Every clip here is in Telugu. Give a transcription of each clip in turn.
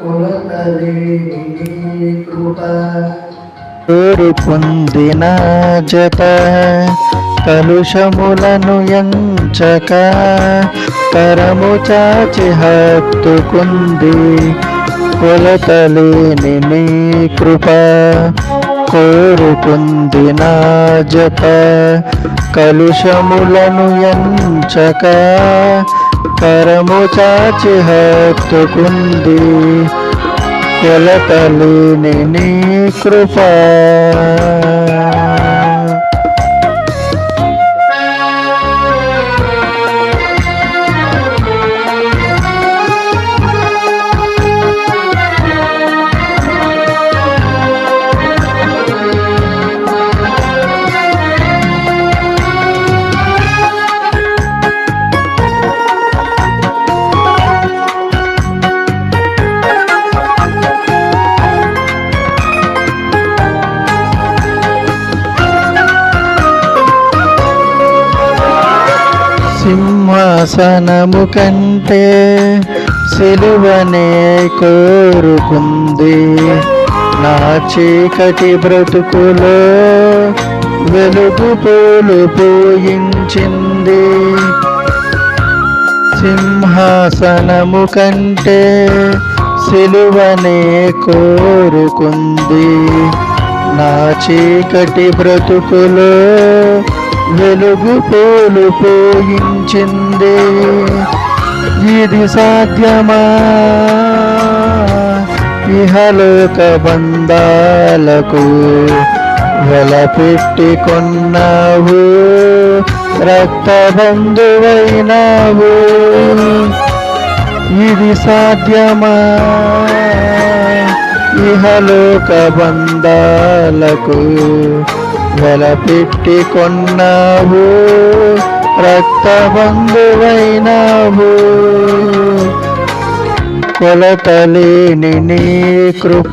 కొలతలేని కృప పొందిన జత కలుషములను ఎంచక కరము చాచి హత్తుకుంది కొలతలేని నీ కృప కోరుకుంది నా జత కలుషములను ఎంచక కరము చాచి హత్తుకుంది. కొలతలేని నీ కృపా. సింహాసనము కంటే సిలువనే కోరుకుంది. నా చీకటి బ్రతుకులో వెలుగు పూలు పూయించింది. సింహాసనము కంటే సిలువనే కోరుకుంది. నా చీకటి బ్రతుకులో వెలుగు పోలు పోయించింది. ఇది సాధ్యమా? ఇహలోక బంధాలకు వెలపెట్టి కొన్నావు రక్తబంధువైనావు. ఇది సాధ్యమా? ఇహలోక బంధాలకు వెలపెట్టి కొన్నావు రక్త బంధువైనావు కొలతలేని నీ కృప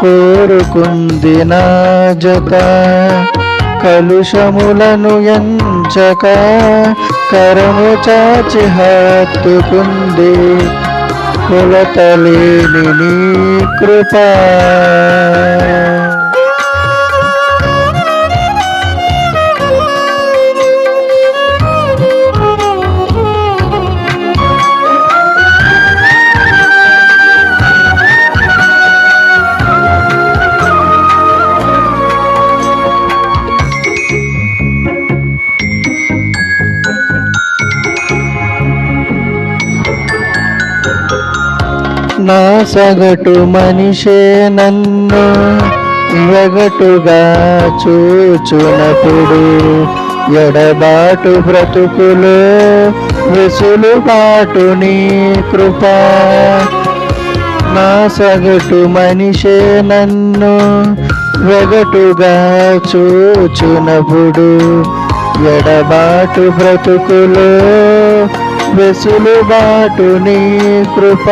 కోరుకుంది నా జత. కలుషములను ఎంచక కరము చాచి హత్తుకుంది. కొలతలేని నీ కృప నా సగటు మనిషే నన్ను వెగటుగా చూచునప్పుడు ఎడబాటు బ్రతుకులు వెసులుబాటు నీ కృప. నా సగటు మనిషే నన్ను వెగటుగా చూచునప్పుడు ఎడబాటు బ్రతుకులు వెసులుబాటు నీ కృప.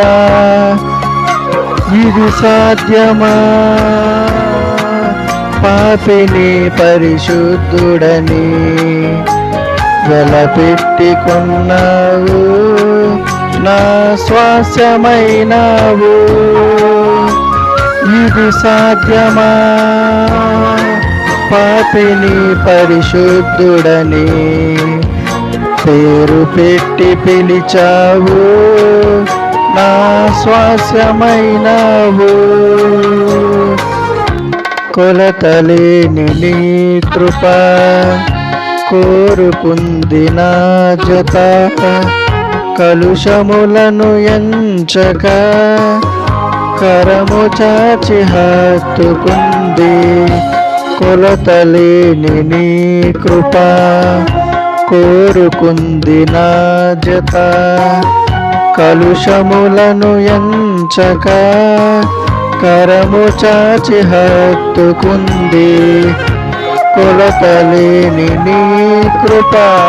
ఇది సాధ్యమా? పాపిని పరిశుద్ధుడని వెలపెట్టి కొన్నావు నా శ్వాసమైనావు ఇది సాధ్యమా? పాపిని పరిశుద్ధుడని పేరు పెట్టి పిలిచావు. నా శ్వాసమైనావు కొలతలేని నీ కృప కోరుకుంది నా జత. కలుషములను ఎంచక కరము చాచి హత్తుకుంది. కొలతలేని నీ కృప కోరుకుంది నా జత. కలుషములను ఎంచక కరము చాచి హత్తుకుంది. కొలతలేని నీ కృపా.